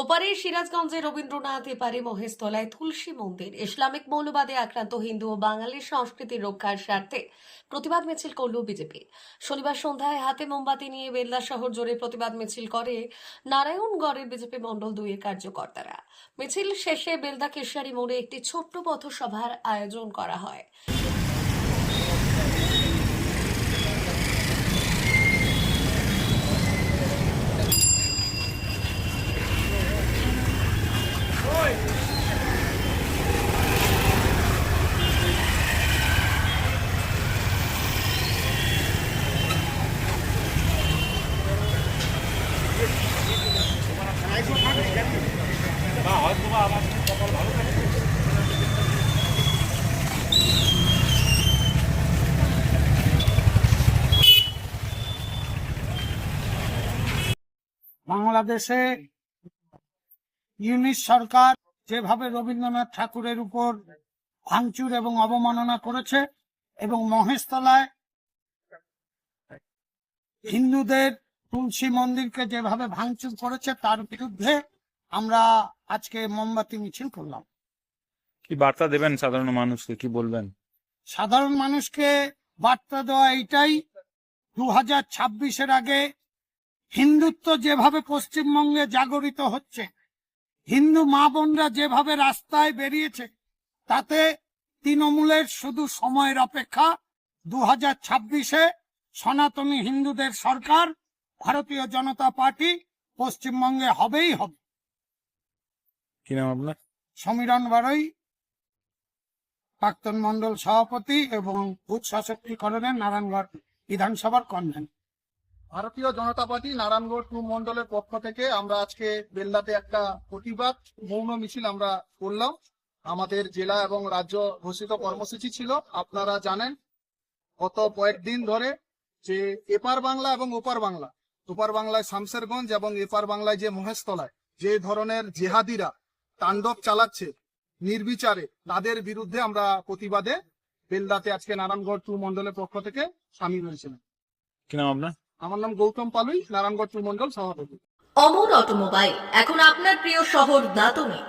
ওপারে সিরাজগঞ্জে রবীন্দ্রনাথ এপারে মহেশতলায় তুলসী মন্দির। ইসলামিক মৌলবাদে আক্রান্ত হিন্দু ও বাঙালির সংস্কৃতি রক্ষার স্বার্থে প্রতিবাদ মিছিল করল বিজেপি। শনিবার সন্ধ্যায় হাতে মোমবাতি নিয়ে বেলদা শহর জোরে প্রতিবাদ মিছিল করে নারায়ণগড়ের বিজেপি মণ্ডল দুইয়ের কার্যকর্তারা। মিছিল শেষে বেলদা কেশারি মোড়ে একটি ছোট্ট পথসভার আয়োজন করা হয়। বাংলাদেশে ইউনিট সরকার যেভাবে রবীন্দ্রনাথ ঠাকুরের উপর ভাঙচুর এবং অবমাননা করেছে এবং মহেশতলায় হিন্দুদের তুলসী মন্দিরকে যেভাবে ভাঙচুর করেছে তার বিরুদ্ধে আমরা আজকে মোমবাতি মিছিল করলাম। কি বার্তা দেবেন সাধারণ মানুষকে? কি বলবেন? সাধারণ মানুষকে বার্তা দেওয়া এইটাই দু হাজার ছাব্বিশের আগে হিন্দুত্ব যেভাবে পশ্চিমবঙ্গে জাগরিত হচ্ছে হিন্দু মা বোনরা যেভাবে রাস্তায় বেরিয়েছে তাতে তৃণমূলের শুধু সময়ের অপেক্ষা দু হাজার ছাব্বিশে সনাতনী হিন্দুদের সরকার ভারতীয় জনতা পার্টি পশ্চিমবঙ্গে হবেই হবে। কি নাম আপনার? সমীরণ বারই প্রাক্তন মন্ডল সভাপতি এবং বুথ সশক্তিকরণের নারায়ণগড় বিধানসভার কনভেন্ট ভারতীয় জনতা পার্টি নারায়ণগড় টু মন্ডলের পক্ষ থেকে আমরা আজকে বেল্লাতে একটা প্রতিবাদ মৌন মিছিল আমরা করলাম। আমাদের জেলা এবং রাজ্য ঘোষিত কর্মসূচি ছিল আপনারা জানেন গত কয়েকদিন ধরে যে এপার বাংলা এবং ওপার বাংলা ওপার বাংলায় শামসেরগঞ্জ এবং এপার বাংলায় যে মহেশতলায় যে ধরনের জেহাদিরা তাণ্ডব চালাচ্ছে নির্বিচারে। তাদের বিরুদ্ধে আমরা প্রতিবাদে বেলদাতে আজকে নারায়ণগড় টু মন্ডলের পক্ষ থেকে সামিল হয়েছিলাম। কি নাম আপনার? আমার নাম গৌতম পালুই নারায়ণগড় টু মন্ডল সভাপতি। অমর অটোমোবাইল এখন আপনার প্রিয় শহর দাতনে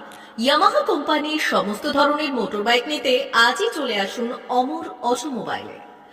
ইয়ামাহা কোম্পানির সমস্ত ধরনের মোটরবাইক নিতে আজই চলে আসুন অমর অটোমোবাইলে।